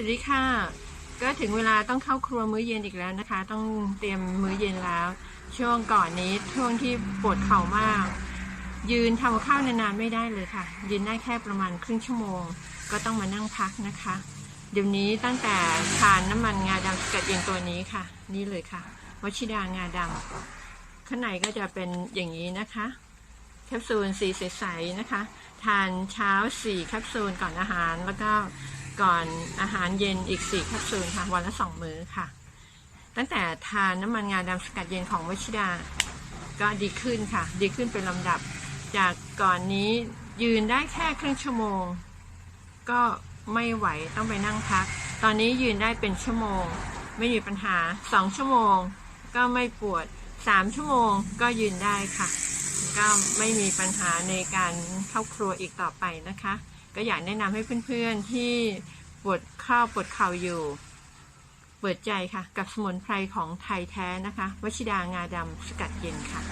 สวัสดีค่ะ ก็ถึงเวลาต้องเข้าครัวมื้อเย็นอีกแล้วนะคะ ต้องเตรียมมื้อเย็นแล้ว ช่วงก่อนนี้ช่วงที่ปวดเข่ามาก ยืนทำข้าวนานๆไม่ได้เลยค่ะ ยืนได้แค่ประมาณครึ่งชั่วโมง ก็ต้องมานั่งพักนะคะ เดี๋ยวนี้ตั้งแต่ทานน้ำมันงาดำสกัดเย็นตัวนี้ค่ะ นี่เลยค่ะวชิดางาดำข้างในก็จะเป็นอย่างนี้นะคะแคปซูลสีใสๆนะคะ ทานเช้า4แคปซูลก่อนอาหารแล้วก็ ก่อนอาหารเย็นอีก4แคปซูลค่ะ วันละ 2 มื้อค่ะ ตั้งแต่ทานน้ำมันงาดำสกัดเย็นของวชิดา ก็ดีขึ้นค่ะ ดีขึ้นเป็นลำดับ จากก่อนนี้ยืนได้แค่ครึ่งชั่วโมง ก็ไม่ไหวต้องไปนั่งพัก ตอนนี้ยืนได้เป็นชั่วโมง ไม่มีปัญหา 2 ชั่วโมง ก็ไม่ปวด 3 ชั่วโมงก็ยืนได้ค่ะ ก็ไม่มีปัญหาในการเข้าครัวอีกต่อไปนะคะ ก็อยากแนะนำให้เพื่อนๆที่ปวดข้อปวดเข่าอยู่ เปิดใจค่ะ กับสมุนไพรของไทยแท้นะคะวชิดางาดำสกัดเย็นค่ะ